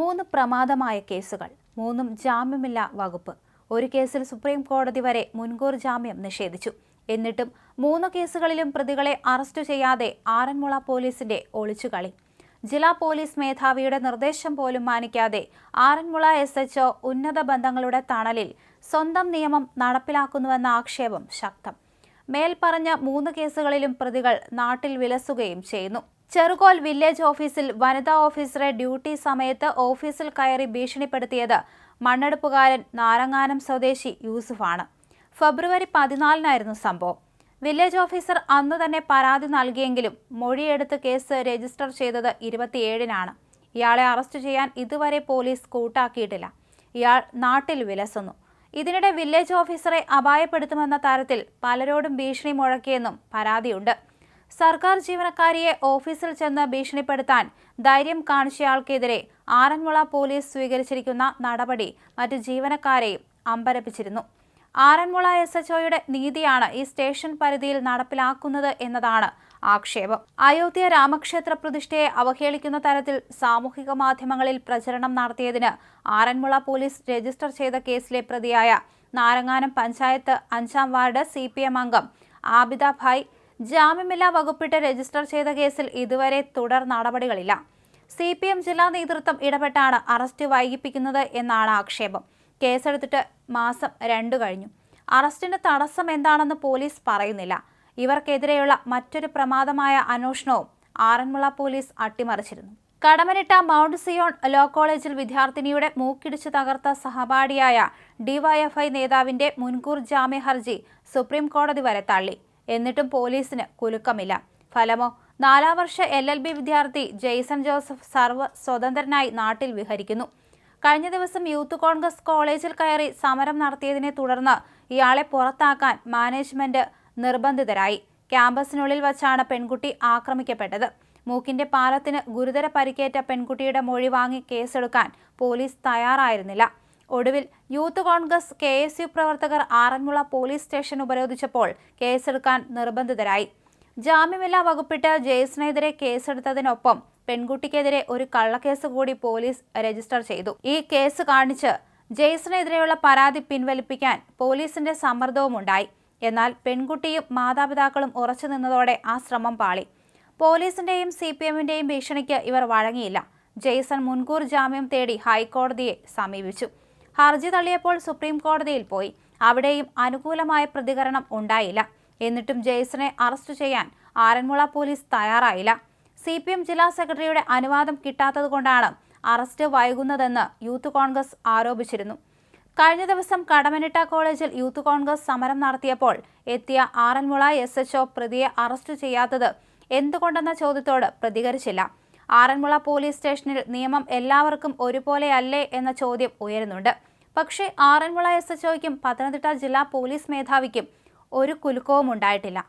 മൂന്ന് പ്രമാദമായ കേസുകൾ മൂന്നും ജാമ്യമില്ല വകുപ്പ്. ഒരു കേസിൽ സുപ്രീം കോടതി വരെ മുൻകൂർ ജാമ്യം നിഷേധിച്ചു. എന്നിട്ടും മൂന്ന് കേസുകളിലും പ്രതികളെ അറസ്റ്റ് ചെയ്യാതെ ആറന്മുള പോലീസിന്റെ ഒളിച്ചുകളി. ജില്ലാ പോലീസ് മേധാവിയുടെ നിർദ്ദേശം പോലും മാനിക്കാതെ ആറന്മുള എസ് എച്ച്ഒ ഉന്നത ബന്ധങ്ങളുടെ തണലിൽ സ്വന്തം നിയമം നടപ്പിലാക്കുന്നുവെന്ന ആക്ഷേപം ശക്തം. മേൽപ്പറഞ്ഞ മൂന്ന് കേസുകളിലും പ്രതികൾ നാട്ടിൽ വിലസുകയും ചെയ്യുന്നു. ചെറുകോൽ വില്ലേജ് ഓഫീസിൽ വനിതാ ഓഫീസറെ ഡ്യൂട്ടി സമയത്ത് ഓഫീസിൽ കയറി ഭീഷണിപ്പെടുത്തിയത് മണ്ണെടുപ്പുകാരൻ നാരങ്ങാനം സ്വദേശി യൂസുഫാണ്. ഫെബ്രുവരി പതിനാലിനായിരുന്നു സംഭവം. വില്ലേജ് ഓഫീസർ അന്നു തന്നെ പരാതി നൽകിയെങ്കിലും മൊഴിയെടുത്ത് കേസ് രജിസ്റ്റർ ചെയ്തത് ഇരുപത്തിയേഴിനാണ്. ഇയാളെ അറസ്റ്റ് ചെയ്യാൻ ഇതുവരെ പോലീസ് കൂട്ടാക്കിയിട്ടില്ല. ഇയാൾ നാട്ടിൽ വിലസുന്നു. ഇതിനിടെ വില്ലേജ് ഓഫീസറെ അപായപ്പെടുത്തുമെന്ന തരത്തിൽ പലരോടും ഭീഷണി മുഴക്കിയെന്നും പരാതിയുണ്ട്. സർക്കാർ ജീവനക്കാരിയെ ഓഫീസിൽ ചെന്ന് ഭീഷണിപ്പെടുത്താൻ ധൈര്യം കാണിച്ചയാൾക്കെതിരെ ആറന്മുള പോലീസ് സ്വീകരിച്ചിരിക്കുന്ന നടപടി മറ്റ് ജീവനക്കാരെയും അമ്പരപ്പിച്ചിരുന്നു. ആറന്മുള എസ് എച്ച്ഒയുടെ നീതിയാണ് ഈ സ്റ്റേഷൻ പരിധിയിൽ നടപ്പിലാക്കുന്നത് എന്നതാണ് ആക്ഷേപം. അയോധ്യ രാമക്ഷേത്ര പ്രതിഷ്ഠയെ അവഹേളിക്കുന്ന തരത്തിൽ സാമൂഹിക മാധ്യമങ്ങളിൽ പ്രചരണം നടത്തിയതിന് ആറന്മുള പോലീസ് രജിസ്റ്റർ ചെയ്ത കേസിലെ പ്രതിയായ നാരങ്ങാനം പഞ്ചായത്ത് അഞ്ചാം വാർഡ് സി അംഗം ആബിദ ഭായ് ജാമ്യമില്ലാ വകുപ്പിട്ട് രജിസ്റ്റർ ചെയ്ത കേസിൽ ഇതുവരെ തുടർ നടപടികളില്ല. സി പി എം ജില്ലാ നേതൃത്വം ഇടപെട്ടാണ് അറസ്റ്റ് വൈകിപ്പിക്കുന്നത് എന്നാണ് ആക്ഷേപം. കേസെടുത്തിട്ട് മാസം രണ്ടു കഴിഞ്ഞു. അറസ്റ്റിന് തടസ്സം എന്താണെന്ന് പോലീസ് പറയുന്നില്ല. ഇവർക്കെതിരെയുള്ള മറ്റൊരു പ്രമാദമായ അന്വേഷണവും ആറന്മുള പോലീസ് അട്ടിമറിച്ചിരുന്നു. കടമനിട്ട മൗണ്ട് സിയോൺ ലോ കോളേജിൽ വിദ്യാർത്ഥിനിയുടെ മൂക്കിടിച്ചു തകർത്ത സഹപാഠിയായ ഡിവൈഎഫ്ഐ നേതാവിന്റെ മുൻകൂർ ജാമ്യ ഹർജി സുപ്രീം കോടതി വരെ തള്ളി. എന്നിട്ടും പോലീസിന് കുലുക്കമില്ല. ഫലമോ? നാലാം വർഷ എൽ എൽ ബി വിദ്യാർത്ഥി ജെയ്സൺ ജോസഫ് സർവ സ്വതന്ത്രനായി നാട്ടിൽ വിഹരിക്കുന്നു. കഴിഞ്ഞ ദിവസം യൂത്ത് കോൺഗ്രസ് കോളേജിൽ കയറി സമരം നടത്തിയതിനെ തുടർന്ന് ഇയാളെ പുറത്താക്കാൻ മാനേജ്മെന്റ് നിർബന്ധിതരായി. ക്യാമ്പസിനുള്ളിൽ വച്ചാണ് പെൺകുട്ടി ആക്രമിക്കപ്പെട്ടത്. മൂക്കിന്റെ പാലത്തിന് ഗുരുതര പരിക്കേറ്റ പെൺകുട്ടിയുടെ മൊഴി വാങ്ങി കേസെടുക്കാൻ പോലീസ് തയ്യാറായിരുന്നില്ല. ഒടുവിൽ youth Congress K S U പ്രവർത്തകർ ആറന്മുള പോലീസ് സ്റ്റേഷൻ ഉപരോധിച്ചപ്പോൾ കേസെടുക്കാൻ നിർബന്ധിതരായി. ജാമ്യമില്ലാ വകുപ്പിട്ട് ജെയ്സിനെതിരെ കേസെടുത്തതിനൊപ്പം പെൺകുട്ടിക്കെതിരെ ഒരു കള്ളക്കേസ് കൂടി പോലീസ് രജിസ്റ്റർ ചെയ്തു. ഈ കേസ് കാണിച്ച് ജെയ്സിനെതിരെയുള്ള പരാതി പിൻവലിപ്പിക്കാൻ പോലീസിന്റെ സമ്മർദ്ദവും ഉണ്ടായി എന്നാൽ പെൺകുട്ടിയും മാതാപിതാക്കളും ഉറച്ചു നിന്നതോടെ ആ ശ്രമം പാളി. പോലീസിന്റെയും സി പി എമ്മിന്റെയും ഭീഷണിക്ക് ഇവർ വഴങ്ങിയില്ല. ജെയ്സൺ മുൻകൂർ ജാമ്യം തേടി ഹൈക്കോടതിയെ സമീപിച്ചു. ഹർജി തള്ളിയപ്പോൾ സുപ്രീം കോടതിയിൽ പോയി. അവിടെയും അനുകൂലമായ പ്രതികരണം ഉണ്ടായില്ല. എന്നിട്ടും ജെയ്സനെ അറസ്റ്റ് ചെയ്യാൻ ആറന്മുള പോലീസ് തയ്യാറായില്ല. സി പി എം ജില്ലാ സെക്രട്ടറിയുടെ അനുവാദം കിട്ടാത്തതുകൊണ്ടാണ് അറസ്റ്റ് വൈകുന്നതെന്ന് യൂത്ത് കോൺഗ്രസ് ആരോപിച്ചിരുന്നു. കഴിഞ്ഞ ദിവസം കടമനിട്ട കോളേജിൽ യൂത്ത് കോൺഗ്രസ് സമരം നടത്തിയപ്പോൾ എത്തിയ ആറന്മുള എസ് എച്ച്ഒ പ്രതിയെ അറസ്റ്റ് ചെയ്യാത്തത് എന്തുകൊണ്ടെന്ന ചോദ്യത്തോട് പ്രതികരിച്ചില്ല. ആറന്മുള പോലീസ് സ്റ്റേഷനിൽ നിയമം എല്ലാവർക്കും ഒരുപോലെയല്ലേ എന്ന ചോദ്യം ഉയരുന്നുണ്ട്. പക്ഷേ ആറന്മുള എസ് എച്ച്ഒയ്ക്കും പത്തനംതിട്ട ജില്ലാ പോലീസ് മേധാവിക്കും ഒരു കുലുക്കവും ഉണ്ടായിട്ടില്ല